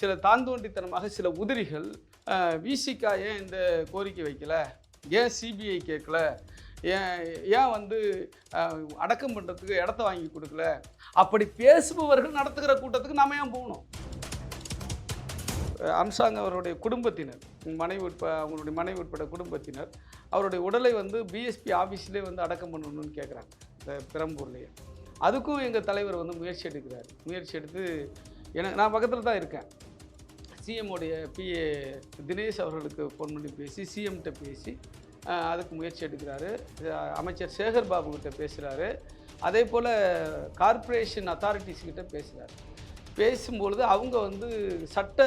சில தாந்தோண்டித்தனமாக சில உதிரிகள் விசிகா ஏன் இந்த கோரிக்கை வைக்கல? ஏன் சிபிஐ கேட்கல? ஏன் ஏன் வந்து அடக்கம் பண்ணுறதுக்கு இடத்த வாங்கி கொடுக்கல? அப்படி பேசுபவர்கள் நடத்துகிற கூட்டத்துக்கு நாம ஏன் போகணும்? அம்சாங் அவருடைய குடும்பத்தினர் மனைவி உட்ப அவங்களுடைய மனைவி உட்பட குடும்பத்தினர் அவருடைய உடலை வந்து பிஎஸ்பி ஆஃபீஸ்லேயே வந்து அடக்கம் பண்ணணும்னு கேட்குறாங்க இந்த பெரம்பூர்லேயே. அதுக்கும் எங்கள் தலைவர் வந்து முயற்சி எடுக்கிறார். முயற்சி எடுத்து எனக்கு நான் பக்கத்தில் தான் இருக்கேன். சிஎம்முடைய பிஏ தினேஷ் அவர்களுக்கு ஃபோன் பண்ணி பேசி சிஎம்கிட்ட பேசி அதுக்கு முயற்சி எடுக்கிறாரு. அமைச்சர் சேகர் பாபு கிட்ட பேசுகிறாரு அதே போல் கார்ப்பரேஷன் அத்தாரிட்டிஸ் கிட்ட பேசுகிறாரு பேசும்பொழுது அவங்க வந்து சட்ட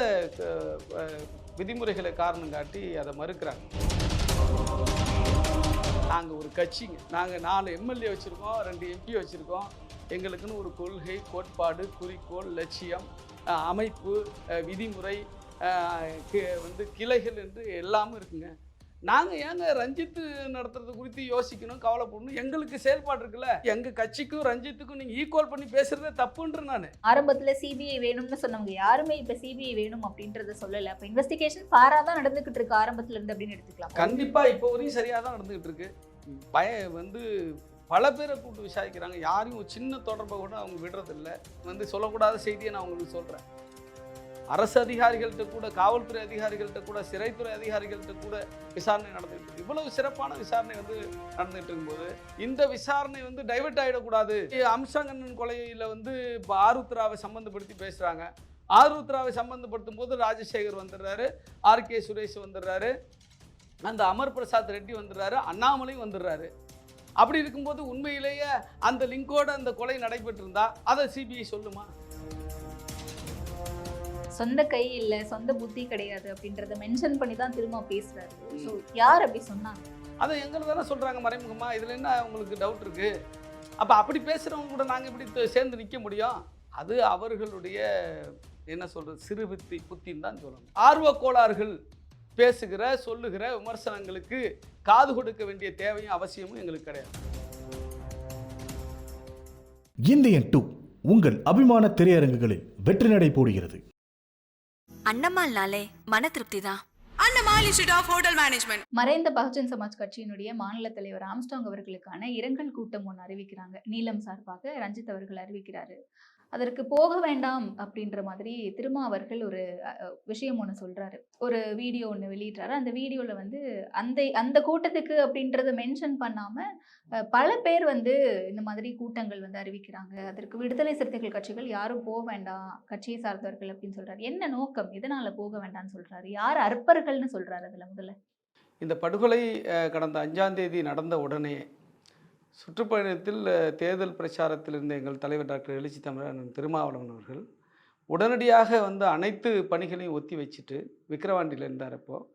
விதிமுறைகளை காரணம் காட்டி அதை மறுக்கிறாங்க. நாங்கள் ஒரு கட்சிங்க. நாங்கள் நாலு எம்எல்ஏ வச்சுருக்கோம் ரெண்டு எம்பி வச்சுருக்கோம். எங்களுக்குன்னு ஒரு கொள்கை கோட்பாடு குறிக்கோள் லட்சியம் அமைப்பு விதிமுறை வந்து கிளைகள் என்று எல்லாமே இருக்குங்க. நாங்கள் ஏங்க ரஞ்சித்து நடத்துறது குறித்து யோசிக்கணும் கவலைப்படணும்? எங்களுக்கு செயல்பாடு இருக்குல்ல? எங்கள் கட்சிக்கும் ரஞ்சித்துக்கும் நீங்கள் ஈக்குவல் பண்ணி பேசுகிறதே தப்புன்ற நான். ஆரம்பத்துல சிபிஐ வேணும்னு சொன்னவங்க யாருமே இப்ப சிபிஐ வேணும் அப்படின்றத சொல்லல. அப்ப இன்வெஸ்டிகேஷன் பாரா தான் நடந்துகிட்டு இருக்கு ஆரம்பத்துல இருந்து அப்படின்னு எடுத்துக்கலாம். கண்டிப்பாக இப்போ வரையும் சரியாக தான் நடந்துகிட்டு இருக்கு. பய வந்து பல பேரை கூப்பிட்டு விசாரிக்கிறாங்க. யாரையும் ஒரு சின்ன தொடர்பை கூட அவங்க விடுறதில்ல. வந்து சொல்லக்கூடாத செய்தியை நான் உங்களுக்கு சொல்கிறேன் அரசு அதிகாரிகள்கிட்ட கூட காவல்துறை அதிகாரிகள்கிட்ட கூட சிறைத்துறை அதிகாரிகள்கிட்ட கூட விசாரணை நடந்துகிட்டு இருக்கு. இவ்வளவு சிறப்பான விசாரணை வந்து நடந்துகிட்டு இருக்கும்போது இந்த விசாரணை வந்து டைவெர்ட் ஆகிடக்கூடாது அம்சாங்கண்ணன் கொலையில் வந்து இப்போ ஆருத்ராவை சம்மந்தப்படுத்தி பேசுகிறாங்க ஆருத்ராவை சம்மந்தப்படுத்தும் போது ராஜசேகர் வந்துடுறாரு. ஆர் கே சுரேஷ் வந்துடுறாரு. அந்த அமர் பிரசாத் ரெட்டி வந்துடுறாரு. அண்ணாமலையும் வந்துடுறாரு. அப்படி இருக்கும்போது உண்மையிலேயே அந்த லிங்கோட அந்த கொலை நடைபெற்றிருந்தா அதை சிபிஐ சொல்லுமா? சொந்த கை இல்ல சொந்த புத்தி கிடையாது அப்படின்றத மென்ஷன் பண்ணி தான் திரும்ப பேசுறாரு. ஸோ யார் அப்படி சொன்னாங்க அதை எங்களை தானே சொல்கிறாங்க மறைமுகமா. இதில் என்ன உங்களுக்கு டவுட் இருக்கு? அப்போ அப்படி பேசுகிறவங்க கூட நாங்கள் இப்படி சேர்ந்து நிற்க முடியும்? அது அவர்களுடைய என்ன சொல்கிறது சிறு புத்தி புத்தின்னு தான் சொல்லணும். ஆர்வக் கோளாறுகள் பேசுகிற சொல்லுகிற விமர்சனங்களுக்கு காது கொடுக்க வேண்டிய தேவையும் அவசியமும் எங்களுக்கு கிடையாது. இந்தியன் டூ உங்கள் அபிமான திரையரங்குகளில் வெற்றி நடை போடுகிறது. அண்ணம்மாள்னாலே மன திருப்தி தான் Annamal institute of hotel management மறைந்த பகுஜன் சமாஜ் கட்சியினுடைய மாநில தலைவர் ஆம்ஸ்டாங் அவர்களுக்கான இரங்கல் கூட்டம் ஒன்று அறிவிக்கிறாங்க. நீலம் சார்பாக ரஞ்சித் அவர்கள் அறிவிக்கிறாரு. அதற்கு போக வேண்டாம் அப்படின்ற மாதிரி திருமா அவர்கள் ஒரு விஷயம் ஒன்று சொல்கிறாரு ஒரு வீடியோ ஒன்று வெளியிட்டாரு அந்த வீடியோவில் வந்து அந்த அந்த கூட்டத்துக்கு அப்படின்றத மென்ஷன் பண்ணாமல் பல பேர் வந்து இந்த மாதிரி கூட்டங்கள் வந்து அறிவிக்கிறாங்க. அதற்கு விடுதலை சிறுத்தைகள் கட்சிகள் யாரும் போக வேண்டாம் கட்சியை சார்ந்தவர்கள் அப்படின்னு சொல்கிறார் என்ன நோக்கம்? எதனால் போக வேண்டாம்னு சொல்கிறாரு யார் அற்பர்கள்னு சொல்கிறார் அதில் முதல்ல? இந்த படுகொலை கடந்த அஞ்சாம் தேதி நடந்த உடனே சுற்றுப்பயணத்தில் தேர்தல் பிரச்சாரத்தில் இருந்த எங்கள் தலைவர் டாக்டர் எழுச்சி தமிழன் திருமாவளவன் அவர்கள் உடனடியாக வந்து அனைத்து பணிகளையும் ஒத்தி வச்சுட்டு விக்கிரவாண்டியில் இருந்தார் அப்போது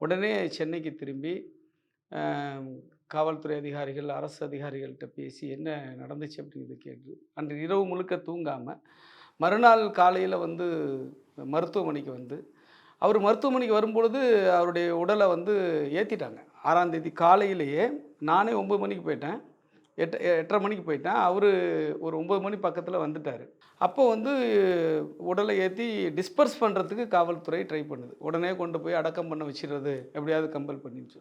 உடனே சென்னைக்கு திரும்பி காவல்துறை அதிகாரிகள் அரசு அதிகாரிகள்கிட்ட பேசி என்ன நடந்துச்சு அப்படிங்கிறது கேட்டு அன்று இரவு முழுக்க தூங்காமல் மறுநாள் காலையில் வந்து மருத்துவமனைக்கு வந்து அவர் மருத்துவமனைக்கு வரும்பொழுது அவருடைய உடலை வந்து ஏற்றிட்டாங்க ஆறாம் தேதி காலையிலேயே நானே ஒம்பது மணிக்கு போயிட்டேன். எட்டு எட்டரை மணிக்கு போயிட்டேன். அவர் ஒரு ஒம்பது மணி பக்கத்தில் வந்துட்டார். அப்போ வந்து உடலை ஏற்றி டிஸ்பர்ஸ் பண்ணுறதுக்கு காவல்துறை ட்ரை பண்ணுது. உடனே கொண்டு போய் அடக்கம் பண்ண வச்சிடுறது எப்படியாவது கம்பல் பண்ணிச்சு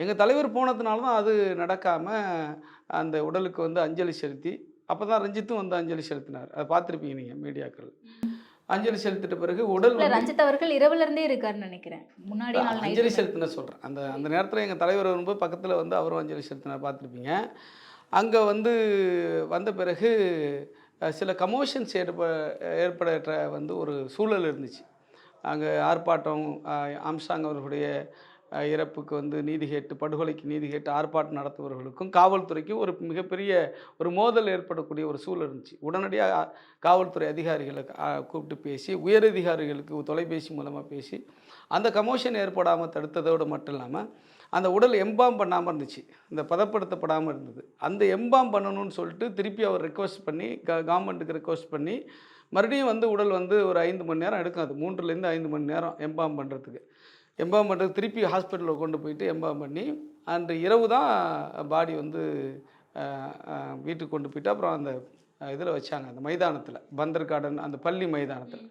எங்கள் தலைவர் போனதுனால தான் அது நடக்காமல் அந்த உடலுக்கு வந்து அஞ்சலி செலுத்தி அப்போ தான் ரஞ்சித்தும் வந்து அஞ்சலி செலுத்தினார். அதை பார்த்துருப்பீங்க நீங்கள் மீடியாக்கள். அஞ்சலி செலுத்திட்ட பிறகு உடல் ரஞ்சித் அவர்கள் இரவுல இருந்தே இருக்காருன்னு நினைக்கிறேன். முன்னாடி அஞ்சலி செலுத்தின சொல்கிறேன் அந்த அந்த நேரத்தில் எங்கள் தலைவர் வரும்போது பக்கத்தில் வந்து அவரும் அஞ்சலி செலுத்தினார். பார்த்துருப்பீங்க. அங்கே வந்து வந்த பிறகு சில கமோஷன்ஸ் ஏற்ப ஏற்படுற வந்து ஒரு சூழல் இருந்துச்சு. அங்கே ஆர்ப்பாட்டம் ஆம்சாங் அவர்களுடைய இறப்புக்கு வந்து நீதி கேட்டு படுகொலைக்கு நீதி கேட்டு ஆர்ப்பாட்டம் நடத்துபவர்களுக்கும் காவல்துறைக்கும் ஒரு மிகப்பெரிய ஒரு மோதல் ஏற்படக்கூடிய ஒரு சூழல் இருந்துச்சு. உடனடியாக காவல்துறை அதிகாரிகளை கூப்பிட்டு பேசி உயரதிகாரிகளுக்கு தொலைபேசி மூலமாக பேசி அந்த கமோஷன் ஏற்படாமல் தடுத்ததோடு மட்டும் இல்லாமல் அந்த உடல் எம்பாம் பண்ணாமல் இருந்துச்சு. இந்த பதப்படுத்தப்படாமல் இருந்தது. அந்த எம்பாம் பண்ணணும்னு சொல்லிட்டு திருப்பி அவர் ரெக்வஸ்ட் பண்ணி க கவர்மெண்ட்டுக்கு ரெக்வஸ்ட் பண்ணி மறுபடியும் வந்து உடல் வந்து ஒரு ஐந்து மணி நேரம் எடுக்கும். அது மூன்றுலேருந்து ஐந்து மணி நேரம் எம்பாம் பண்ணுறதுக்கு எம்பாம் பண்ணுறது திருப்பி ஹாஸ்பிட்டலில் கொண்டு போயிட்டு எம்பாம் பண்ணி அன்று இரவு தான் பாடி வந்து வீட்டுக்கு கொண்டு போயிட்டு அப்புறம் அந்த இதில் வச்சாங்க. அந்த மைதானத்தில் பந்தர் கார்டன் அந்த பள்ளி மைதானத்தில்.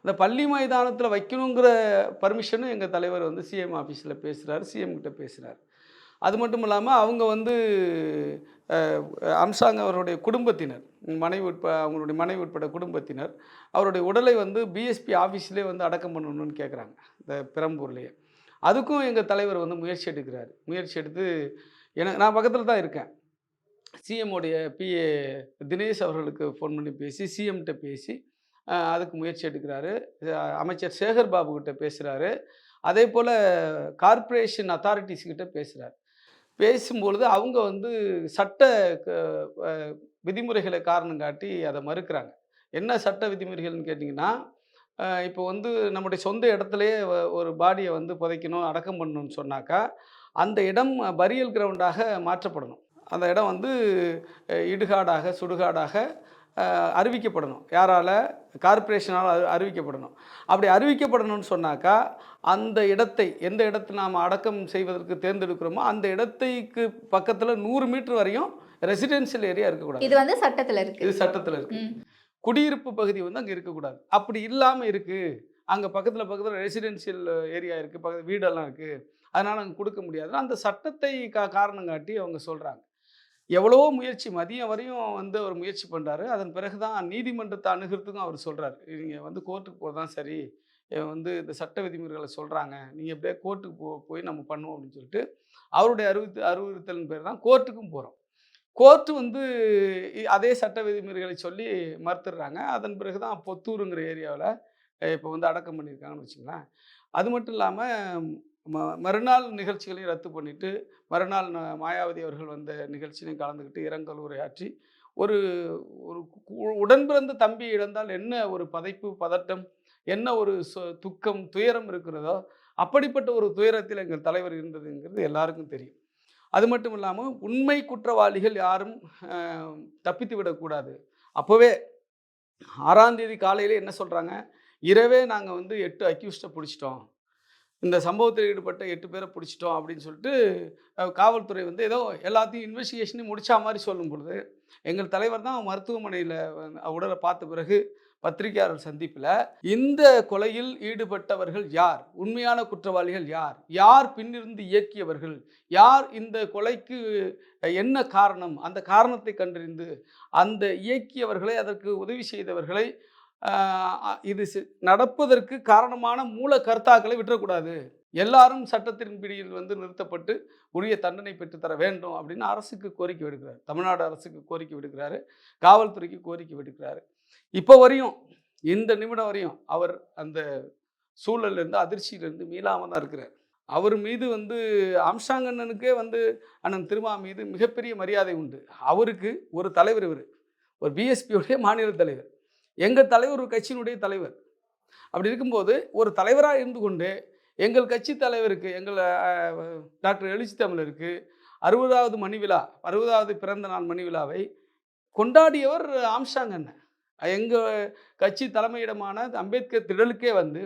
அந்த பள்ளி மைதானத்தில் வைக்கணுங்கிற பர்மிஷனும் எங்கள் தலைவர் வந்து சிஎம் ஆஃபீஸில் பேசுகிறாரு சிஎம் கிட்ட பேசுகிறார் அது மட்டும் இல்லாமல் அவங்க வந்து அம்சாங் அவருடைய குடும்பத்தினர் மனைவி உட்ப அவங்களுடைய மனைவி உட்பட குடும்பத்தினர் அவருடைய உடலை வந்து பிஎஸ்பி ஆஃபீஸ்லேயே வந்து அடக்கம் பண்ணணும்னு கேட்குறாங்க இந்த பெரம்பூர்லேயே. அதுக்கும் எங்கள் தலைவர் வந்து முயற்சி எடுக்கிறார். முயற்சி எடுத்து எனக்கு நான் பக்கத்தில் தான் இருக்கேன். சிஎம்முடைய பிஏ தினேஷ் அவர்களுக்கு ஃபோன் பண்ணி பேசி சிஎம்கிட்ட பேசி அதுக்கு முயற்சி எடுக்கிறாரு. அமைச்சர் சேகர் பாபு கிட்ட பேசுகிறாரு அதே போல் கார்ப்பரேஷன் அத்தாரிட்டிஸ் கிட்ட பேசுகிறார் பேசும்பொழுது அவங்க வந்து சட்ட விதிமுறைகளை காரணம் காட்டி அதை மறுக்கிறாங்க. என்ன சட்ட விதிமுறைகள்னு கேட்டிங்கன்னா இப்போ வந்து நம்முடைய சொந்த இடத்துலையே ஒரு பாடியை வந்து புதைக்கணும் அடக்கம் பண்ணணும்னு சொன்னாக்கா அந்த இடம் பரியல் கிரவுண்டாக மாற்றப்படணும். அந்த இடம் வந்து இடுகாடாக சுடுகாடாக அறிவிக்கப்படணும். யாரால்? கார்ப்பரேஷனால் அறி அறிவிக்கப்படணும். அப்படி அறிவிக்கப்படணும்னு சொன்னாக்கா அந்த இடத்தை எந்த இடத்தை நாம் அடக்கம் செய்வதற்கு தேர்ந்தெடுக்கிறோமோ அந்த இடத்தைக்கு பக்கத்தில் நூறு மீட்டர் வரையும் ரெசிடென்ஷியல் ஏரியா இருக்கக்கூடாது. இது வந்து சட்டத்துல இருக்கு. இது சட்டத்தில் இருக்கு. குடியிருப்பு பகுதி வந்து அங்கே இருக்கக்கூடாது. அப்படி இல்லாமல் இருக்குது அங்கே பக்கத்தில் பக்கத்தில் ரெசிடென்ஷியல் ஏரியா இருக்குது பக்கத்து வீடெல்லாம் இருக்குது அதனால் அங்கே கொடுக்க முடியாது. அந்த சட்டத்தை கா காரணம் காட்டி அவங்க சொல்கிறாங்க எவ்வளவோ முயற்சி மதியம் வரையும் வந்து அவர் முயற்சி பண்ணுறாரு அதன் பிறகு தான் நீதிமன்றத்தை அணுகிறதுக்கும் அவர் சொல்கிறார் நீங்கள் வந்து கோர்ட்டுக்கு போகிறது தான் சரி வந்து இந்த சட்ட விதிமுறைகளை சொல்கிறாங்க நீங்கள் எப்படியே கோர்ட்டுக்கு போ போய் நம்ம பண்ணுவோம் அப்படின்னு சொல்லிட்டு அவருடைய அறிவித்து அறிவுறுத்தலின் பேர் தான் கோர்ட்டுக்கும் போகிறோம் கோர்ட்டு வந்து அதே சட்ட விதிமுறைகளை சொல்லி மறுத்துடுறாங்க. அதன் பிறகு தான் பொத்தூருங்கிற ஏரியாவில் இப்போ வந்து அடக்கம் பண்ணியிருக்காங்கன்னு வச்சுங்களேன். அது மட்டும் இல்லாமல் ம மறுநாள் நிகழ்ச்சிகளையும் ரத்து பண்ணிவிட்டு மறுநாள் ந- மாயாவதி அவர்கள் வந்த நிகழ்ச்சியிலையும் கலந்துக்கிட்டு இரங்கல் உரையாற்றி ஒரு ஒரு உடன்பிறந்து உடன் பிறந்த தம்பி இழந்தால் என்ன ஒரு பதைப்பு பதட்டம் என்ன ஒரு சு- துக்கம் துயரம் இருக்கிறதோ அப்படிப்பட்ட ஒரு துயரத்தில் எங்கள் தலைவர் இருந்ததுங்கிறது எல்லாருக்கும் தெரியும். அது மட்டும் இல்லாமல் உண்மை குற்றவாளிகள் யாரும் தப்பித்து விடக்கூடாது அப்போவே ஆறாம் தேதி காலையில் என்ன சொல்கிறாங்க இரவே நாங்கள் வந்து எட்டு அக்யூஸ்டை பிடிச்சிட்டோம். இந்த சம்பவத்தில் ஈடுபட்ட எட்டு பேரை பிடிச்சிட்டோம் அப்படின்னு சொல்லிட்டு காவல்துறை வந்து ஏதோ எல்லாத்தையும் இன்வெஸ்டிகேஷனையும் முடிச்சா மாதிரி சொல்லும் பொழுது எங்கள் தலைவர் தான் மருத்துவமனையில் உடலை பார்த்த பிறகு பத்திரிகையாளர் சந்திப்பில் இந்த கொலையில் ஈடுபட்டவர்கள் யார்? உண்மையான குற்றவாளிகள் யார்? யார் பின்னிருந்து இயக்கியவர்கள்? யார் இந்த கொலைக்கு என்ன காரணம்? அந்த காரணத்தை கண்டறிந்து அந்த இயக்கியவர்களை அதற்கு உதவி செய்தவர்களை இது நடப்பதற்கு காரணமான மூல கர்த்தாக்களை விட்டுறக்கூடாது. எல்லாரும் சட்டத்தின் பிடியில் வந்து நிறுத்தப்பட்டு உரிய தண்டனை பெற்றுத்தர வேண்டும் அப்படின்னு அரசுக்கு கோரிக்கை விடுக்கிறார். தமிழ்நாடு அரசுக்கு கோரிக்கை விடுக்கிறாரு. காவல்துறைக்கு கோரிக்கை விடுக்கிறாரு. இப்போ வரையும் இந்த நிமிடம் வரையும் அவர் அந்த சூழல்லேருந்து அதிர்ச்சியிலேருந்து மீளாமல் தான் இருக்கிறார். அவர் மீது வந்து அம்சாங்கண்ணனுக்கே வந்து அண்ணன் திருமா மீது மிகப்பெரிய மரியாதை உண்டு. அவருக்கு ஒரு தலைவர் இவர். ஒரு பிஎஸ்பியுடைய மாநில தலைவர். எங்கள் தலைவர் ஒரு கட்சியினுடைய தலைவர். அப்படி இருக்கும்போது ஒரு தலைவராக இருந்து கொண்டு எங்கள் கட்சி தலைவருக்கு எங்கள் டாக்டர் எழுச்சி தமிழருக்கு அறுபதாவது மணி விழா அறுபதாவது பிறந்த நாள் மணி விழாவை கொண்டாடியவர் ஆம்சாங் அண்ணன். எங்கள் கட்சி தலைமையிடமான அம்பேத்கர் திடலுக்கே வந்து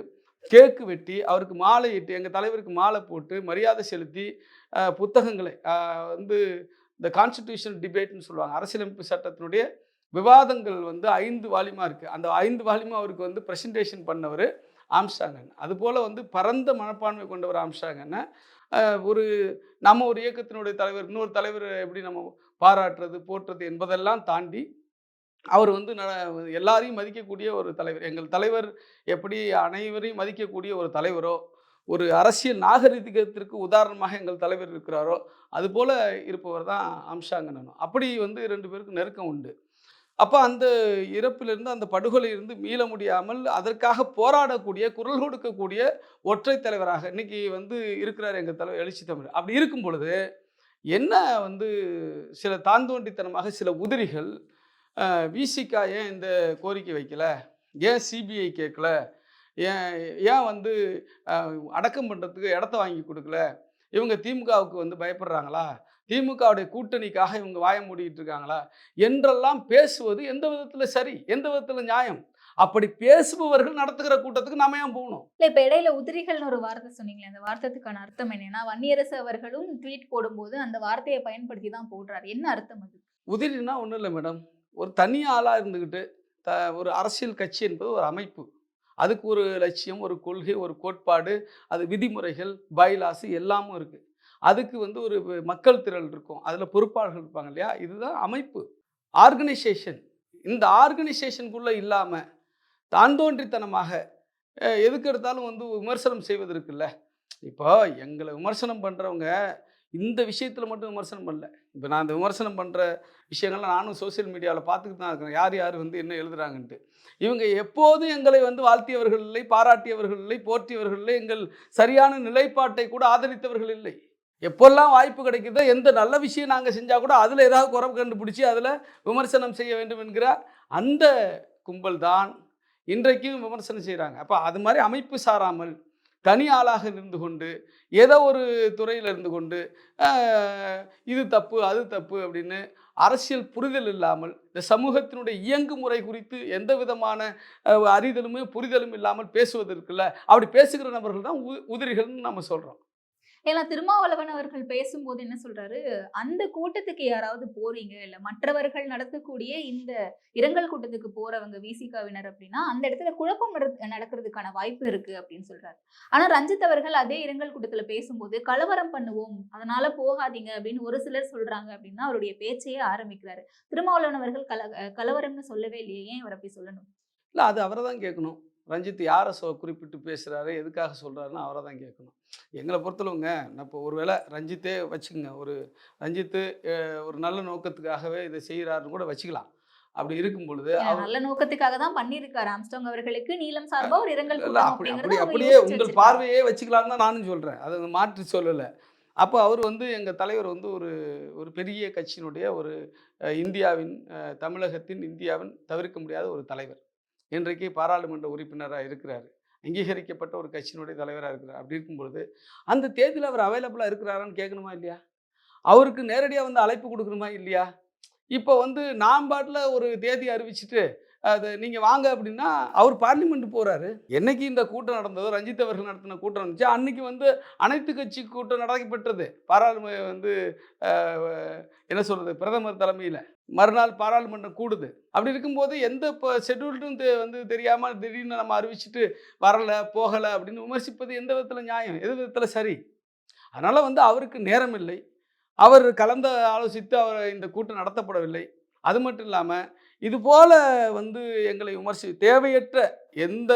கேக்கு வெட்டி அவருக்கு மாலை இட்டு எங்கள் தலைவருக்கு மாலை போட்டு மரியாதை செலுத்தி புத்தகங்களை வந்து இந்த கான்ஸ்டிடியூஷன் டிபேட்னு சொல்லுவாங்க அரசியலமைப்பு சட்டத்தினுடைய விவாதங்கள் வந்து ஐந்து வால்யூமாக இருக்குது அந்த ஐந்து வால்யூமா அவருக்கு வந்து ப்ரெசன்டேஷன் பண்ணவர் ஆம்ஸ்டாங்கன் அதுபோல் வந்து பரந்த மனப்பான்மை கொண்டவர் ஆம்ஸ்டாங்கன்னு ஒரு நம்ம ஒரு இயக்கத்தினுடைய தலைவர் இன்னொரு தலைவர் எப்படி நம்ம பாராட்டுறது போற்றுறது என்பதெல்லாம் தாண்டி அவர் வந்து ந எல்லாரையும் மதிக்கக்கூடிய ஒரு தலைவர். எங்கள் தலைவர் எப்படி அனைவரையும் மதிக்கக்கூடிய ஒரு தலைவரோ ஒரு அரசியல் நாகரிகத்திற்கு உதாரணமாக எங்கள் தலைவர் இருக்கிறாரோ அதுபோல் இருப்பவர் தான் அம்சாங்கண்ணனும் அப்படி வந்து ரெண்டு பேருக்கும் நெருக்கம் உண்டு. அப்போ அந்த இறப்பிலிருந்து அந்த படுகொலையிலிருந்து மீள முடியாமல் அதற்காக போராடக்கூடிய குரல் கொடுக்கக்கூடிய ஒற்றை தலைவராக இன்னைக்கு வந்து இருக்கிறார் எங்கள் தலைவர் எழுச்சி தமிழ் அப்படி இருக்கும் பொழுது என்ன வந்து சில தாந்தோண்டித்தனமாக சில உதிரிகள் விசிகா ஏன் இந்த கோரிக்கை வைக்கல? ஏன் சிபிஐ கேட்கல? ஏன் ஏன் வந்து அடக்கம் பண்ணுறதுக்கு இடத்த வாங்கி கொடுக்கல? இவங்க திமுகவுக்கு வந்து பயப்படுறாங்களா? திமுகவுடைய கூட்டணிக்காக இவங்க வாய மூடிட்டு இருக்காங்களா என்றெல்லாம் பேசுவது எந்த விதத்தில் சரி எந்த விதத்தில் நியாயம்? அப்படி பேசுபவர்கள் நடத்துகிற கூட்டத்துக்கு நாம ஏன் போகணும்? இல்ல இப்ப இடையில உதிரிகள்னு ஒரு வார்த்தை சொன்னீங்களே அந்த வார்த்தைக்கான அர்த்தம் என்னன்னா வன்னியரசு அவர்களும் ட்வீட் போடும்போது அந்த வார்த்தையை பயன்படுத்தி தான் போடுறாரு. என்ன அர்த்தம் அது? உதிரினா ஒன்றும் இல்லை மேடம். ஒரு தனி ஆளாக இருந்துக்கிட்டு த ஒரு அரசியல் கட்சி என்பது ஒரு அமைப்பு. அதுக்கு ஒரு லட்சியம் ஒரு கொள்கை ஒரு கோட்பாடு அது விதிமுறைகள் பைலாஸ் எல்லாமும் இருக்குது அதுக்கு வந்து ஒரு மக்கள் திரள் இருக்கும். அதில் பொறுப்பாளர்கள் இருப்பாங்க இல்லையா? இதுதான் அமைப்பு. ஆர்கனைசேஷன் இந்த ஆர்கனைசேஷனுக்குள்ளே இல்லாமல் தான் தோன்றித்தனமாக எதுக்கு எடுத்தாலும் வந்து விமர்சனம் செய்வது இருக்குல்ல? இப்போ எங்களை விமர்சனம் பண்ணுறவங்க இந்த விஷயத்தில் மட்டும் விமர்சனம் பண்ணல. இப்போ நான் இந்த விமர்சனம் பண்ணுற விஷயங்கள்லாம் நானும் சோஷியல் மீடியாவில் பார்த்துக்கிட்டு தான் இருக்கிறேன். யார் யார் வந்து என்ன எழுதுறாங்கன்ட்டு. இவங்க எப்போதும் எங்களை வந்து வாழ்த்தியவர்கள் இல்லை பாராட்டியவர்கள் இல்லை போற்றியவர்கள் இல்லை. எங்கள் சரியான நிலைப்பாட்டை கூட ஆதரித்தவர்கள் இல்லை. எப்போல்லாம் வாய்ப்பு கிடைக்குதோ எந்த நல்ல விஷயம் நாங்கள் செஞ்சால் கூட அதில் ஏதாவது குறை கண்டுபிடிச்சி அதில் விமர்சனம் செய்ய வேண்டும் என்கிற அந்த கும்பல் தான் இன்றைக்கும் விமர்சனம் செய்கிறாங்க அப்போ அது மாதிரி அமைப்பு சாராமல் தனி ஆளாக இருந்து கொண்டு ஏதோ ஒரு துறையில் இருந்து கொண்டு இது தப்பு அது தப்பு அப்படின்னு அரசியல் புரிதல் இல்லாமல் இந்த சமூகத்தினுடைய இயங்குமுறை குறித்து எந்த விதமான அறிதலுமே புரிதலும் இல்லாமல் பேசுவது இருக்குல்ல அப்படி பேசுகிற நபர்கள் தான் உ உதிரிகள்னு நம்ம சொல்கிறோம் ஏன்னா திருமாவளவன் அவர்கள் பேசும்போது என்ன சொல்றாரு? அந்த கூட்டத்துக்கு யாராவது போறீங்க? இல்ல மற்றவர்கள் நடத்தக்கூடிய இந்த இரங்கல் கூட்டத்துக்கு போறவங்க விசிகாவினர் அப்படின்னா அந்த இடத்துல குழப்பம் நடக்கிறதுக்கான வாய்ப்பு இருக்கு அப்படின்னு சொல்றாரு. ஆனா ரஞ்சித் அவர்கள் அதே இரங்கல் கூட்டத்துல பேசும்போது கலவரம் பண்ணுவோம். அதனால போகாதீங்க அப்படின்னு ஒரு சிலர் சொல்றாங்க அப்படின்னா அவருடைய பேச்சையே ஆரம்பிக்கிறாரு. திருமாவளவன் அவர்கள் கல கலவரம்னு சொல்லவே இல்லையே. ஏன் அவரை அப்படி சொல்லணும்? இல்லை அது அவரை தான் கேட்கணும். ரஞ்சித் யாரை சொ குறிப்பிட்டு பேசுகிறாரு எதுக்காக சொல்கிறாருன்னு அவரை தான் கேட்கணும். எங்களை பொறுத்தளவுங்க இப்போ ஒருவேளை ரஞ்சித்தே வச்சுக்கோங்க ஒரு ரஞ்சித்து ஒரு நல்ல நோக்கத்துக்காகவே இதை செய்கிறாருன்னு கூட வச்சுக்கலாம். அப்படி இருக்கும் பொழுது நல்ல நோக்கத்துக்காக தான் பண்ணியிருக்காரு ஆம்ஸ்டாங் அவர்களுக்கு நீலம் சார்பா ஒரு இரங்கல் அப்படி அப்படி அப்படியே உங்கள். பார்வையே வச்சுக்கலாம்னு தான் நானும் சொல்கிறேன் அதை மாற்றி சொல்லலை. அப்போ அவர் வந்து எங்கள் தலைவர் வந்து ஒரு ஒரு பெரிய கட்சியினுடைய ஒரு இந்தியாவின் தமிழகத்தின் இந்தியாவின் தவிர்க்க முடியாத ஒரு தலைவர். இன்றைக்கு பாராளுமன்ற உறுப்பினராக இருக்கிறார். அங்கீகரிக்கப்பட்ட ஒரு கட்சியினுடைய தலைவராக இருக்கிறார். அப்படி இருக்கும்பொழுது அந்த தேதியில் அவர் அவைலபிளாக இருக்கிறாரான்னு கேட்கணுமா இல்லையா? அவருக்கு நேரடியாக வந்து அழைப்பு கொடுக்கணுமா இல்லையா? இப்போ வந்து நாம் பாட்டில் ஒரு தேதி அறிவிச்சிட்டு அது நீங்கள் வாங்க அப்படின்னா அவர் பார்லிமெண்ட் போகிறாரு என்னைக்கு இந்த கூட்டம் நடந்ததோ ரஞ்சித் அவர்கள் நடத்தின கூட்டம் நடந்துச்சு அன்னைக்கு வந்து அனைத்து கட்சி கூட்டம் நடைபெற்றது பாராளுமன்ற வந்து என்ன சொல்கிறது பிரதமர் தலைமையில். மறுநாள் பாராளுமன்றம் கூடுது. அப்படி இருக்கும்போது எந்த இப்போ ஷெட்யூல்டும் வந்து தெரியாமல் திடீர்னு நம்ம அறிவிச்சிட்டு வரலை போகலை அப்படின்னு விமர்சிப்பது எந்த விதத்தில் நியாயம்? எந்த விதத்தில் சரி? அதனால் வந்து அவருக்கு நேரம் இல்லை. அவர் கலந்து ஆலோசித்து அவர் இந்த கூட்டம் நடத்தப்படவில்லை. அது மட்டும் இல்லாமல் இது போல் வந்து எங்களை விமர்சி தேவையற்ற எந்த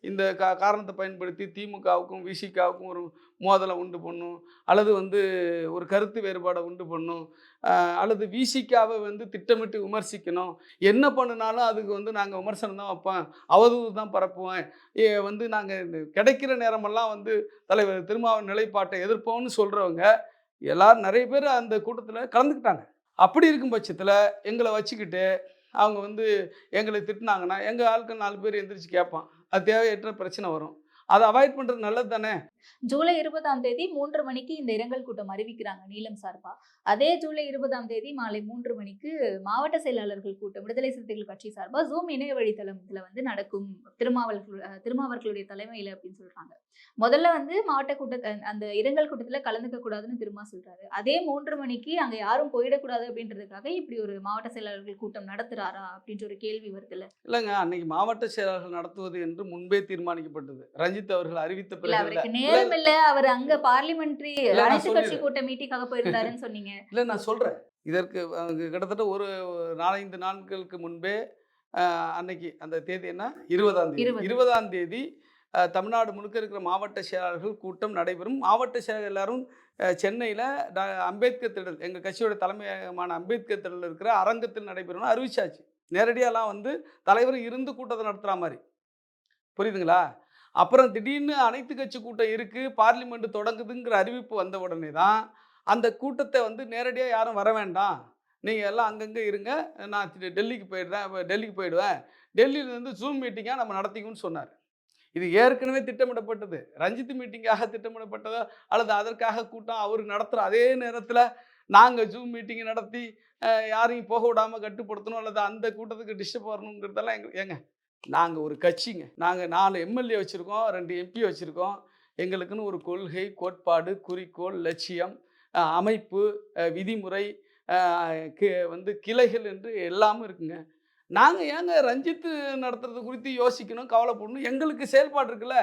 இந்த கா காரணத்தை பயன்படுத்தி திமுகவுக்கும் விசிகாவுக்கும் ஒரு மோதலை உண்டு பண்ணும் அல்லது வந்து ஒரு கருத்து வேறுபாடை உண்டு பண்ணும் அல்லது விசிகாவை வந்து திட்டமிட்டு விமர்சிக்கணும் என்ன பண்ணினாலும் அதுக்கு வந்து நாங்கள் விமர்சனம் தான் வைப்போம் அவதூறு தான் பரப்புவேன் வந்து நாங்கள் கிடைக்கிற நேரமெல்லாம் வந்து தலைவர் திருமாவின் நிலைப்பாட்டை எதிர்ப்போம்னு சொல்கிறவங்க எல்லாரும் நிறைய பேர் அந்த கூட்டத்தில் கலந்துக்கிட்டாங்க. அப்படி இருக்கும் பட்சத்தில் எங்களை வச்சுக்கிட்டு அவங்க வந்து எங்களை திட்டினாங்கன்னா எங்கள் ஆளுக்கு நாலு பேர் எந்திரிச்சு கேட்பான். அது தேவையற்ற பிரச்சனை வரும். அதை அவாய்ட் பண்ணுறது நல்லது தானே ஜூலை இருபதாம் தேதி மூன்று மணிக்கு இந்த இரங்கல் கூட்டம் அறிவிக்கிறாங்க நீலம் சார்பா. அதே ஜூலை இருபதாம் தேதி மாலை மூன்று மணிக்கு மாவட்ட செயலாளர்கள் கூட்டம் விடுதலை சிறுத்தைகள் கட்சி சார்பா ஜூம் இணைய வழித்தளத்துல வந்து நடக்கும். திருமாவர்கள் அஹ், திருமாவர்களுடைய தலைமையில அப்படின்னு சொல்றாங்க. முதல்ல வந்து மாவட்ட கூட்ட அந்த இரங்கல் கூட்டத்துல கலந்துக்க கூடாதுன்னு திருமா சொல்றாரு. அதே மூன்று மணிக்கு அங்க யாரும் போயிடக்கூடாது அப்படின்றதுக்காக இப்படி ஒரு மாவட்ட செயலாளர்கள் கூட்டம் நடத்துறாரா அப்படின்ற ஒரு கேள்வி வருதுல்ல. இல்லைங்க அன்னைக்கு மாவட்ட செயலாளர்கள் நடத்துவது என்று முன்பே தீர்மானிக்கப்பட்டது. ரஞ்சித் அவர்கள் அறிவித்த பிறகு நேரம் இல்ல. அவர் அங்க பார்லிமெண்ட்ரி அனைத்து கட்சி. கூட்ட மீட்டிங்காக போயிருந்தாருன்னு சொன்னீங்க. இல்லை நான் சொல்கிறேன் இதற்கு கிட்டத்தட்ட ஒரு நாலஞ்சு நாட்களுக்கு முன்பே அன்னைக்கு அந்த தேதி என்ன? இருபதாம் தேதி. இருபது. இருபதாம் தேதி தமிழ்நாடு முழுக்க இருக்கிற மாவட்ட செயலாளர்கள் கூட்டம் நடைபெறும். மாவட்ட செயலர் எல்லாரும் சென்னையில் அம்பேத்கர் திடல் எங்கள் கட்சியோட தலைமையகமான அம்பேத்கர் திடலில் இருக்கிற அரங்கத்தில் நடைபெறும்னு அறிவிச்சாச்சு. நேரடியாலாம் வந்து தலைவர் இருந்து கூட்டத்தை நடத்துகிற மாதிரி. புரியுதுங்களா? அப்புறம் திடீர்னு அனைத்து கட்சி கூட்டம் இருக்குது பார்லிமெண்ட் தொடங்குதுங்கிற அறிவிப்பு வந்த உடனே தான் அந்த கூட்டத்தை வந்து நேரடியாக யாரும் வர வேண்டாம். நீங்கள் எல்லாம் அங்கங்கே இருங்க. நான் டெல்லிக்கு போயிடுறேன். டெல்லிக்கு போயிடுவேன். டெல்லியிலேருந்து ஜூம் மீட்டிங்காக நம்ம நடத்திக்கும்னு சொன்னார். இது ஏற்கனவே திட்டமிடப்பட்டது. ரஞ்சித் மீட்டிங்காக திட்டமிடப்பட்டதோ அல்லது அதற்காக கூட்டம் அவர் நடத்துகிற அதே நேரத்தில் நாங்கள் ஜூம் மீட்டிங் நடத்தி யாரையும் போக விடாமல் கட்டுப்படுத்தணும் அல்லது அந்த கூட்டத்துக்கு டிஸ்டர்ப் வரணுங்கிறதெல்லாம் எங்க ஏங்க? நாங்கள் ஒரு கட்சிங்க. நாங்கள் நாலு எம்எல்ஏ வச்சுருக்கோம் ரெண்டு எம்பி வச்சுருக்கோம். எங்களுக்குன்னு ஒரு கொள்கை கோட்பாடு குறிக்கோள் லட்சியம் அமைப்பு விதிமுறை வந்து கிளைகள் என்று எல்லாமும் இருக்குங்க. நாங்கள் ஏங்க ரஞ்சித்து நடத்துறது குறித்து யோசிக்கணும் கவலைப்படணும்? எங்களுக்கு செயல்பாடு இருக்குல்ல.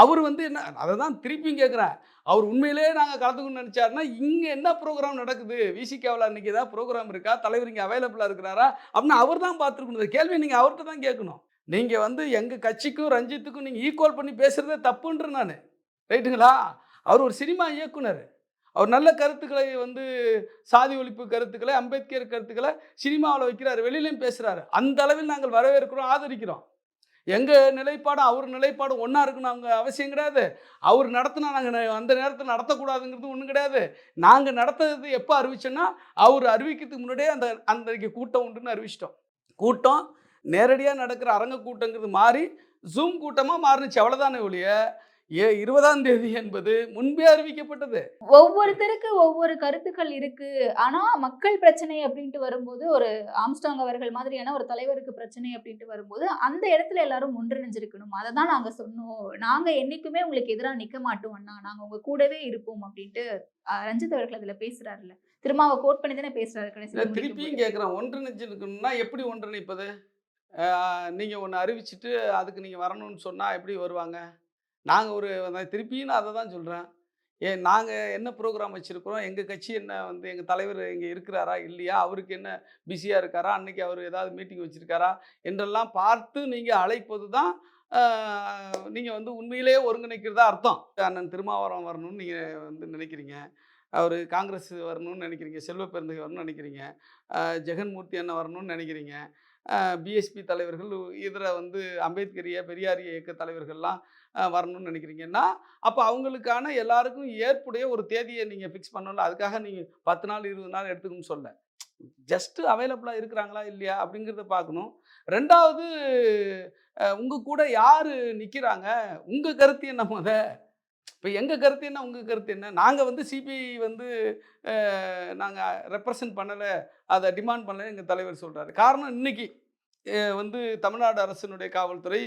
அவர் வந்து என்ன அதை தான் திருப்பியும் கேட்குறேன் அவர் உண்மையிலேயே நாங்கள் கலந்துக்கணும்னு நினச்சாருன்னா இங்கே என்ன ப்ரோக்ராம் நடக்குது? விசிகேவில் அன்றைக்கி ஏதாவது ப்ரோக்ராம் இருக்கா? தலைவர் இங்கே அவைலபிளாக இருக்கிறாரா? அப்படின்னு அவர் தான் பார்த்துருக்கணும். இந்த கேள்வி நீங்கள் அவர்கிட்ட தான் கேட்கணும். நீங்கள் வந்து எங்கள் கட்சிக்கும் ரஞ்சித்துக்கும் நீங்கள் ஈக்குவல் பண்ணி பேசுகிறதே தப்புன்ற நான். ரைட்டுங்களா? அவர் ஒரு சினிமா இயக்குனர். அவர் நல்ல கருத்துக்களை வந்து சாதி ஒழிப்பு கருத்துக்களை அம்பேத்கர் கருத்துக்களை சினிமாவில் வைக்கிறாரு வெளியிலையும் பேசுகிறாரு அந்த அளவில் நாங்கள் வரவேற்கிறோம் ஆதரிக்கிறோம். எங்கள் நிலைப்பாடும் அவர் நிலைப்பாடும் ஒன்றா இருக்கணும் அவங்க அவசியம் கிடையாது. அவர் நடத்தினா நாங்கள் அந்த நேரத்தில் நடத்தக்கூடாதுங்கிறது ஒன்றும் கிடையாது. நாங்கள் நடத்துறது எப்போ அறிவிச்சோன்னா அவர் அறிவிக்கிறதுக்கு முன்னாடியே அந்த அன்றைக்கு கூட்டம் உண்டுன்னு அறிவிச்சிட்டோம். கூட்டம் நேரடியாக நடக்கிற அரங்க கூட்டங்கிறது மாறி ஜூம் கூட்டமாக மாறுனுச்சு. அவ்வளோதானே ஒழிய? ஏ இருபதாம் தேதி என்பது முன்பே அறிவிக்கப்பட்டது. ஒவ்வொருத்தருக்கு ஒவ்வொரு கருத்துக்கள் இருக்கு. ஆனா மக்கள் பிரச்சனை அப்படின்ட்டு வரும்போது ஒரு ஆம்ஸ்டாங் அவர்கள் மாதிரியான ஒரு தலைவருக்கு பிரச்சனை அப்படின்ட்டு வரும்போது அந்த இடத்துல எல்லாரும் ஒன்றிணைஞ்சிருக்கணும். அதை தான் நாங்க சொன்னோம். நாங்க என்னைக்குமே உங்களுக்கு எதிராக நிக்க மாட்டோம் அண்ணா. நாங்க உங்க கூடவே இருப்போம் அப்படின்ட்டு ரஞ்சித் அவர்கள் அதுல பேசுறாருல்ல. திரும்ப அவ கோட் பண்ணி தானே பேசுறாரு கடைசியில திருப்பியும். கேட்குறேன் ஒன்றிணைச்சிருக்கணும்னா எப்படி ஒன்றிணைப்பது? நீங்கள் ஒன்று அறிவிச்சிட்டு அதுக்கு நீங்கள் வரணும்னு சொன்னால் எப்படி வருவாங்க? நாங்கள் ஒரு திருப்பியும் நான் அதை தான் சொல்கிறேன் ஏன் நாங்கள் என்ன ப்ரோக்ராம் வச்சுருக்குறோம்? எங்கள் கட்சி என்ன வந்து எங்கள் தலைவர் இங்கே இருக்கிறாரா? இல்லையா? அவருக்கு என்ன பிஸியாக இருக்காரா? அன்றைக்கி அவர் ஏதாவது மீட்டிங் வச்சுருக்காரா? என்றெல்லாம் பார்த்து நீங்கள் அழைப்பது தான் நீங்கள் வந்து உண்மையிலேயே ஒருங்கிணைக்கிறதா அர்த்தம். அண்ணன் திருமாவரம் வரணும்னு நீங்கள் வந்து நினைக்கிறீங்க. அவர் காங்கிரஸ் வரணும்னு நினைக்கிறீங்க. செல்வ பெருந்தகை வரணும்னு நினைக்கிறீங்க. ஜெகன்மூர்த்தி அண்ணன் வரணும்னு நினைக்கிறீங்க. பிஎஸ்பி தலைவர்கள் இதர வந்து அம்பேத்கரிய பெரியாரிய இயக்க தலைவர்கள்லாம் வரணும்னு நினைக்கிறீங்கன்னா அப்போ அவங்களுக்கான எல்லாருக்கும் ஏற்புடைய ஒரு தேதியை நீங்கள் ஃபிக்ஸ் பண்ணணும் அதுக்காக நீங்கள் பத்து நாள் இருபது நாள் எடுத்துக்கணும்னு சொல்ல. ஜஸ்ட்டு அவைலபிளாக இருக்கிறாங்களா இல்லையா அப்படிங்கிறத பார்க்கணும். ரெண்டாவது உங்கள் கூட யார் நிற்கிறாங்க உங்கள் கருத்து என்ன முத? இப்போ எங்கள் கருத்து என்ன உங்கள் கருத்து என்ன? நாங்கள் வந்து சிபிஐ வந்து நாங்கள் ரெப்ரசன்ட் பண்ணலை அதை டிமாண்ட் பண்ணலை எங்கள் தலைவர் சொல்கிறாரு காரணம் இன்னைக்கு வந்து தமிழ்நாடு அரசினுடைய காவல்துறை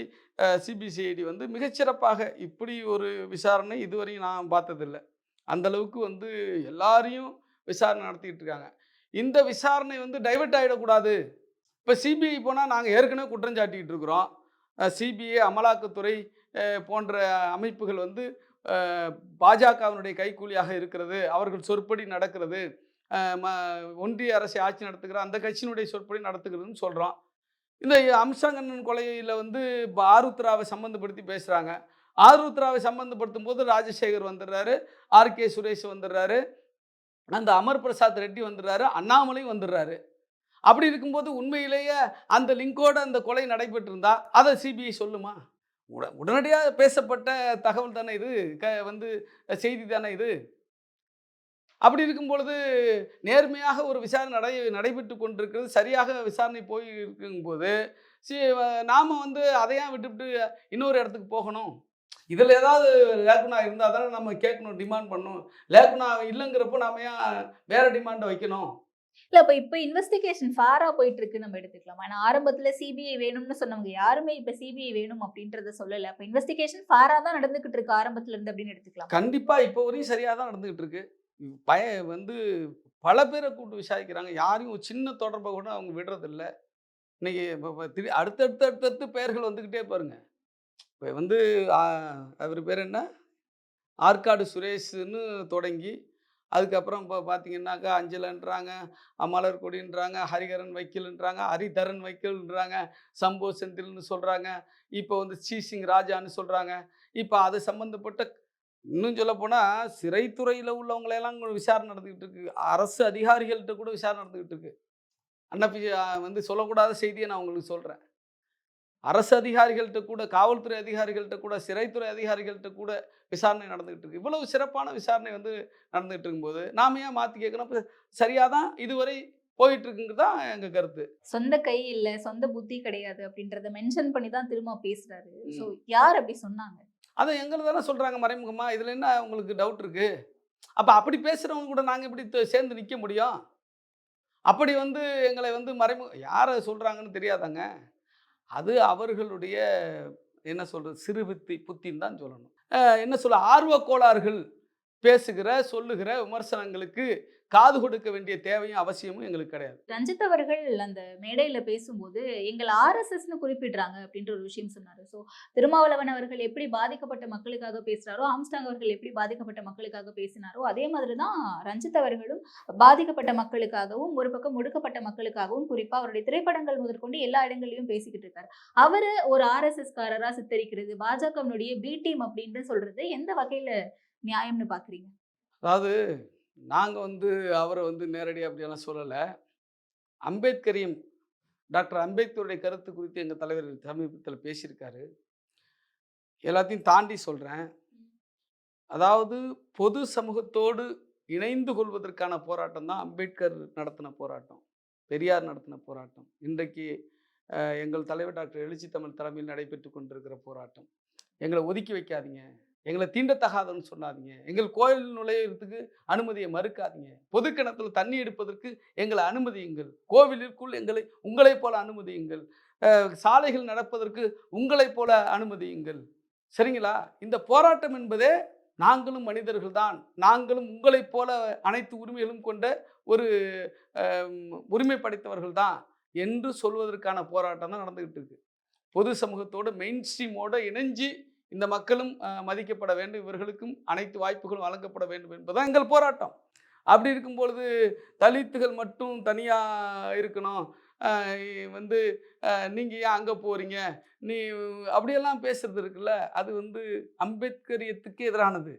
சிபிசிஐடி வந்து மிகச்சிறப்பாக இப்படி ஒரு விசாரணை இதுவரையும் நான் பார்த்ததில்லை. அந்தளவுக்கு வந்து எல்லாரையும் விசாரணை நடத்திக்கிட்டு இருக்காங்க. இந்த விசாரணை வந்து டைவர்ட் ஆகிடக்கூடாது இப்போ சிபிஐ போனால் நாங்கள் ஏற்கனவே குற்றம் சாட்டிக்கிட்டு இருக்கிறோம். சிபிஐ அமலாக்கத்துறை போன்ற அமைப்புகள் வந்து பாஜகவினுடைய கைக்கூலியாக இருக்கிறது அவர்கள் சொற்படி நடக்கிறது ம- ஒன்றிய அரசை ஆட்சி நடத்துகிற அந்த கட்சியினுடைய சொற்படி நடத்துகிறதுன்னு சொல்கிறோம் இந்த அம்சாங்கண்ணன் கொலையில் வந்து இப்போ ஆருத்ராவை சம்மந்தப்படுத்தி பேசுகிறாங்க ஆருத்ராவை சம்மந்தப்படுத்தும் போது ராஜசேகர் வந்துடுறாரு ஆர்கே சுரேஷ் வந்துடுறாரு அந்த அமர் பிரசாத் ரெட்டி வந்துடுறாரு அண்ணாமலையும் வந்துடுறாரு. அப்படி இருக்கும்போது உண்மையிலேயே அந்த லிங்கோட அந்த கொலை நடைபெற்றிருந்தா அதை சிபிஐ சொல்லுமா? உட உடனடியாக பேசப்பட்ட தகவல் தானே இது? க வந்து செய்தி தானே இது? அப்படி இருக்கும் பொழுது நேர்மையாக ஒரு விசாரணை நடை நடைபெற்று கொண்டிருக்கிறது. சரியாக விசாரணை போய் இருக்கும்போது சி நாம் வந்து அதையா விட்டுவிட்டு இன்னொரு இடத்துக்கு போகணும்? இதில் ஏதாவது லேக்குனா இருந்தால் தானே நம்ம கேட்கணும் டிமாண்ட் பண்ணணும். லேக்குனா இல்லைங்கிறப்போ நாம ஏன் வேறு டிமாண்டை வைக்கணும்? இல்ல இப்போ இப்ப இன்வெஸ்டிகேஷன் ஃபாரா போயிட்டு இருக்கு நம்ம எடுத்துக்கலாம். ஆனா ஆரம்பத்துல சிபிஐ வேணும்னு சொன்னவங்க யாருமே இப்ப சிபிஐ வேணும் அப்படின்றத சொல்லல. அப்ப இன்வெஸ்டிகேஷன் ஃபாரா தான் நடந்துகிட்டு இருக்கு ஆரம்பத்துல இருந்து அப்படின்னு எடுத்துக்கலாம்? கண்டிப்பாக இப்போ வரையும் சரியாக தான் நடந்துக்கிட்டு இருக்கு. பய வந்து பல பேரை கூட்டு விசாரிக்கிறாங்க. யாரையும் ஒரு சின்ன தொடர்பை கூட அவங்க விடுறதில்ல. இன்னைக்கு இப்போ திரு அடுத்தடுத்து அடுத்தடுத்து பெயர்கள் வந்துக்கிட்டே பாருங்க. இப்போ வந்து அவர் பேர் என்ன? ஆற்காடு சுரேஷ்னு தொடங்கி அதுக்கப்புறம் இப்போ பார்த்தீங்கன்னாக்கா அஞ்சலன்றாங்க மலர்கொடின்றாங்க ஹரிகரன் வைக்கல்ன்றாங்க ஹரிதரன் வைக்கல்ன்றாங்க சம்போ செந்தில்னு சொல்கிறாங்க இப்போ வந்து சீசிங் ராஜான்னு சொல்கிறாங்க இப்போ அது சம்மந்தப்பட்ட இன்னும் சொல்ல போனால் சிறைத்துறையில் உள்ளவங்களையெல்லாம் விசாரணை நடந்துக்கிட்டு இருக்கு. அரசு அதிகாரிகள்கிட்ட கூட விசாரணை நடந்துக்கிட்டு இருக்கு. அன்னப்பி வந்து சொல்லக்கூடாத செய்தியை நான் உங்களுக்கு சொல்கிறேன் அரசு அதிகாரிகள்கிட்ட கூட காவல்துறை அதிகாரிகள்கிட்ட கூட சிறைத்துறை அதிகாரிகள்கிட்ட கூட விசாரணை நடந்துகிட்டு இருக்கு. இவ்வளவு சிறப்பான விசாரணை வந்து நடந்துகிட்டு இருக்கும்போது நாம ஏன் மாற்றி கேட்கணும் அப்ப சரியா தான் இதுவரை போயிட்டு இருக்குங்கிறது தான் எங்கள் கருத்து? சொந்த கை இல்ல சொந்த புத்தி கிடையாது அப்படின்றத மென்ஷன் பண்ணி தான் திரும்ப பேசுறாரு. சோ யார் அப்படி சொன்னாங்க? அதை எங்களை தானே சொல்கிறாங்க மறைமுகமா. இதில் என்ன உங்களுக்கு டவுட் இருக்குது அப்போ அப்படி பேசுகிறவங்க கூட நாங்கள் எப்படி த- சேர்ந்து நிற்க முடியும்? அப்படி வந்து எங்களை வந்து மறைமுக யாரை சொல்கிறாங்கன்னு தெரியாதாங்க? அது அவர்களுடைய என்ன சொல்கிறது சிறு புத்தி புத்தின்னு தான் சொல்லணும். என்ன சொல்ல ஆர்வ கோளாறுகள் பேசுகிற சொல்லுகிற விமர்சனங்களுக்கு காது கொடுக்க வேண்டிய தேவையும் அவசியமும் எங்களுக்கு கிடையாது. ரஞ்சித் அவர்கள் அந்த மேடையில பேசும்போது எங்கள் ஆர்எஸ்எஸ்னு குறிப்பிடுறாங்க அப்படின்ற ஒரு விஷயம் சொன்னாரு. ஸோ திருமாவளவன் அவர்கள் எப்படி பாதிக்கப்பட்ட மக்களுக்காக பேசுறாரோ ஆம்ஸ்டாங் அவர்கள் எப்படி பாதிக்கப்பட்ட மக்களுக்காக பேசினாரோ அதே மாதிரி தான் ரஞ்சித் அவர்களும் பாதிக்கப்பட்ட மக்களுக்காகவும் ஒரு பக்கம் ஒடுக்கப்பட்ட மக்களுக்காகவும் குறிப்பா அவருடைய திரைப்படங்கள் முதற்கொண்டு எல்லா இடங்கள்லயும் பேசிக்கிட்டு இருக்காரு. அவரு ஒரு ஆர்எஸ்எஸ் காரரா சித்தரிக்கிறது பாஜகவினுடைய பி டீம் அப்படின்னு சொல்றது எந்த வகையில நியாயம்னு பாக்குறீங்க? அதாவது நாங்கள் வந்து அவரை வந்து நேரடியாக அப்படியெல்லாம் சொல்லலை. அம்பேத்கரையும் டாக்டர் அம்பேத்கருடைய கருத்து குறித்து எங்கள் தலைவர் சமீபத்தில் பேசியிருக்காரு. எல்லாத்தையும் தாண்டி சொல்கிறேன் அதாவது பொது சமூகத்தோடு இணைந்து கொள்வதற்கான போராட்டம் தான் அம்பேத்கர் நடத்தின போராட்டம். பெரியார் நடத்தின போராட்டம். இன்றைக்கு எங்கள் தலைவர் டாக்டர் எழுச்சி தமிழ் தலைமையில் நடைபெற்று கொண்டிருக்கிற போராட்டம். எங்களை ஒதுக்கி வைக்காதீங்க. எங்களை தீண்டத்தகாதன்னு சொன்னாதீங்க. எங்கள் கோயில் நுழையிறதுக்கு அனுமதியை மறுக்காதீங்க. பொது கிணத்துல தண்ணி எடுப்பதற்கு எங்களை அனுமதியுங்கள். கோவிலிற்குள் எங்களை உங்களைப் போல அனுமதியுங்கள். சாலைகள் நடப்பதற்கு உங்களைப் போல அனுமதியுங்கள். சரிங்களா? இந்த போராட்டம் என்பதே நாங்களும் மனிதர்கள் தான். நாங்களும் உங்களைப் போல அனைத்து உரிமைகளும் கொண்ட ஒரு உரிமை படைத்தவர்கள் தான் என்று சொல்வதற்கான போராட்டம் தான் நடந்துகிட்டு இருக்கு. பொது சமூகத்தோட மெயின் ஸ்ட்ரீமோட இணைஞ்சு இந்த மக்களும் மதிக்கப்பட வேண்டும். இவர்களுக்கும் அனைத்து வாய்ப்புகளும் வழங்கப்பட வேண்டும் என்பதுதான் எங்கள் போராட்டம். அப்படி இருக்கும் பொழுது தலித்துகள் மட்டும் தனியாக இருக்கணும். வந்து நீங்கள் ஏன் அங்கே போகிறீங்க நீ அப்படியெல்லாம் பேசுறது இருக்குல்ல? அது வந்து அம்பேத்கரியத்துக்கு எதிரானது.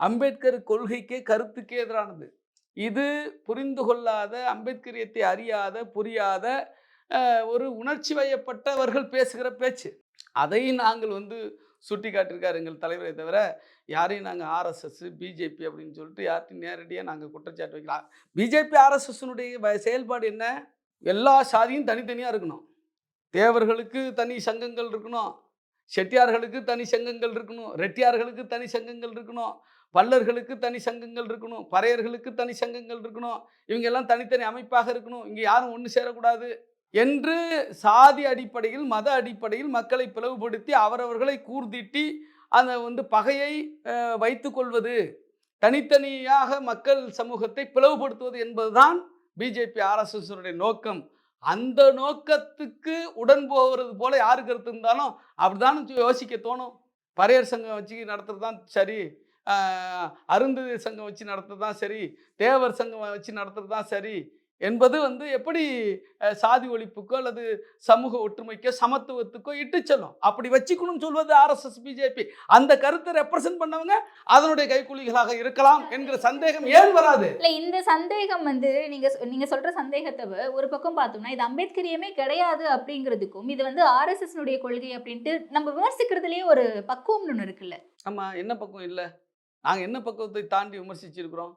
அம்பேத்கர் கொள்கைக்கே கருத்துக்கே எதிரானது. இது புரிந்து கொள்ளாத அம்பேத்கரியத்தை அறியாத புரியாத ஒரு உணர்ச்சி வயப்பட்டவர்கள் பேசுகிற பேச்சு. அதையும் நாங்கள் வந்து சுட்டி காட்டியிருக்காரு எங்கள் தலைவரை தவிர யாரையும் நாங்கள் ஆர்எஸ்எஸ் பிஜேபி அப்படின்னு சொல்லிட்டு யார்ட்டையும் நேரடியாக நாங்கள் குற்றச்சாட்டு வைக்கலாம் பிஜேபி ஆர்எஸ்எஸ்னுடைய செயல்பாடு என்ன? எல்லா சாதியும் தனித்தனியாக இருக்கணும். தேவர்களுக்கு தனி சங்கங்கள் இருக்கணும். செட்டியார்களுக்கு தனி சங்கங்கள் இருக்கணும். ரெட்டியார்களுக்கு தனி சங்கங்கள் இருக்கணும். பல்லர்களுக்கு தனி சங்கங்கள் இருக்கணும். பறையர்களுக்கு தனி சங்கங்கள் இருக்கணும். இவங்க எல்லாம் தனித்தனி அமைப்பாக இருக்கணும். இங்கே யாரும் ஒன்று சேரக்கூடாது. என்று சாதி அடிப்படையில் மத அடிப்படையில் மக்களை பிளவுபடுத்தி அவரவர்களை கூர்திட்டி அந்த வந்து பகையை வைத்து வைத்துக்கொள்வது தனித்தனியாக மக்கள் சமூகத்தை பிளவுபடுத்துவது என்பதுதான் பிஜேபி ஆர்எஸ்எஸ்னுடைய நோக்கம். அந்த நோக்கத்துக்கு உடன் போகிறது போல யாரு கருத்து இருந்தாலும் அப்படிதான் யோசிக்க தோணும். பறையர் சங்கம் வச்சு நடத்துறது தான் சரி. அருந்ததி சங்கம் வச்சு நடத்துறது தான் சரி. தேவர் சங்கம் வச்சு நடத்துறது தான் சரி. என்பது வந்து எப்படி சாதி ஒழிப்புக்கோ அல்லது சமூக ஒற்றுமைக்கோ சமத்துவத்துக்கோ இட்டு செல்லும். அப்படி வச்சுக்கணும்னு சொல்வது ஆர்எஸ்எஸ் பிஜேபி அந்த கருத்தை ரெப்ரசன்ட் பண்ணவங்க அதனுடைய கைக்கூலிகளாக இருக்கலாம் என்கிற சந்தேகம் ஏன் வராது? இல்ல இந்த சந்தேகம் வந்து நீங்க நீங்க சொல்ற சந்தேகத்தை ஒரு பக்கம் பார்த்தோம்னா இது அம்பேத்கரியமே கிடையாது அப்படிங்கிறதுக்கும் இது வந்து ஆர்எஸ்எஸ் கொள்கை அப்படின்ட்டு நம்ம விமர்சிக்கிறதுலயே ஒரு பக்குவம்னு ஒண்ணு இருக்குல்ல. ஆமாம் என்ன பக்கம் இல்லை? நாங்கள் என்ன பக்குவத்தை தாண்டி விமர்சிச்சிருக்கிறோம்?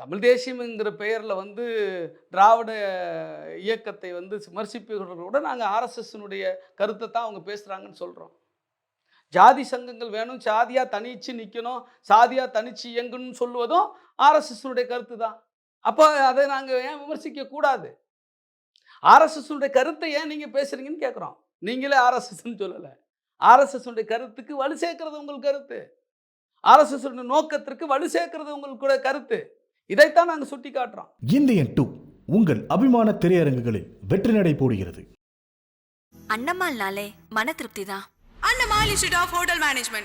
தமிழ் தேசியம்ங்கிற பெயரில் வந்து திராவிட இயக்கத்தை வந்து விமர்சிப்பவர்களோட நாங்கள் ஆர்எஸ்எஸ்னுடைய கருத்தை தான் அவங்க பேசுகிறாங்கன்னு சொல்கிறோம் ஜாதி சங்கங்கள் வேணும் சாதியாக தனிச்சு நிற்கணும் சாதியாக தனிச்சு இயங்கணும்னு சொல்லுவதும் ஆர்எஸ்எஸ்னுடைய கருத்து தான். அப்போ அதை நாங்கள் ஏன் விமர்சிக்கக்கூடாது ஆர்எஸ்எஸ்னுடைய கருத்தை ஏன் நீங்கள் பேசுகிறீங்கன்னு கேட்குறோம் நீங்களே ஆர்எஸ்எஸ்ன்னு சொல்லலை. ஆர்எஸ்எஸ்னுடைய கருத்துக்கு வலு சேர்க்கறது உங்கள் கருத்து. ஆர்எஸ்எஸ் நோக்கத்திற்கு வலு சேர்க்கறது உங்களுக்கு கருத்து. இதைத்தான் நாங்கள் சுட்டி காட்டுறோம் இந்தியன் டூ உங்கள் அபிமான திரையரங்குகளில் வெற்றி நடை போடுகிறது. அண்ணம்மாள்னாலே மன திருப்தி தான். Annamal Institute of Hotel Management.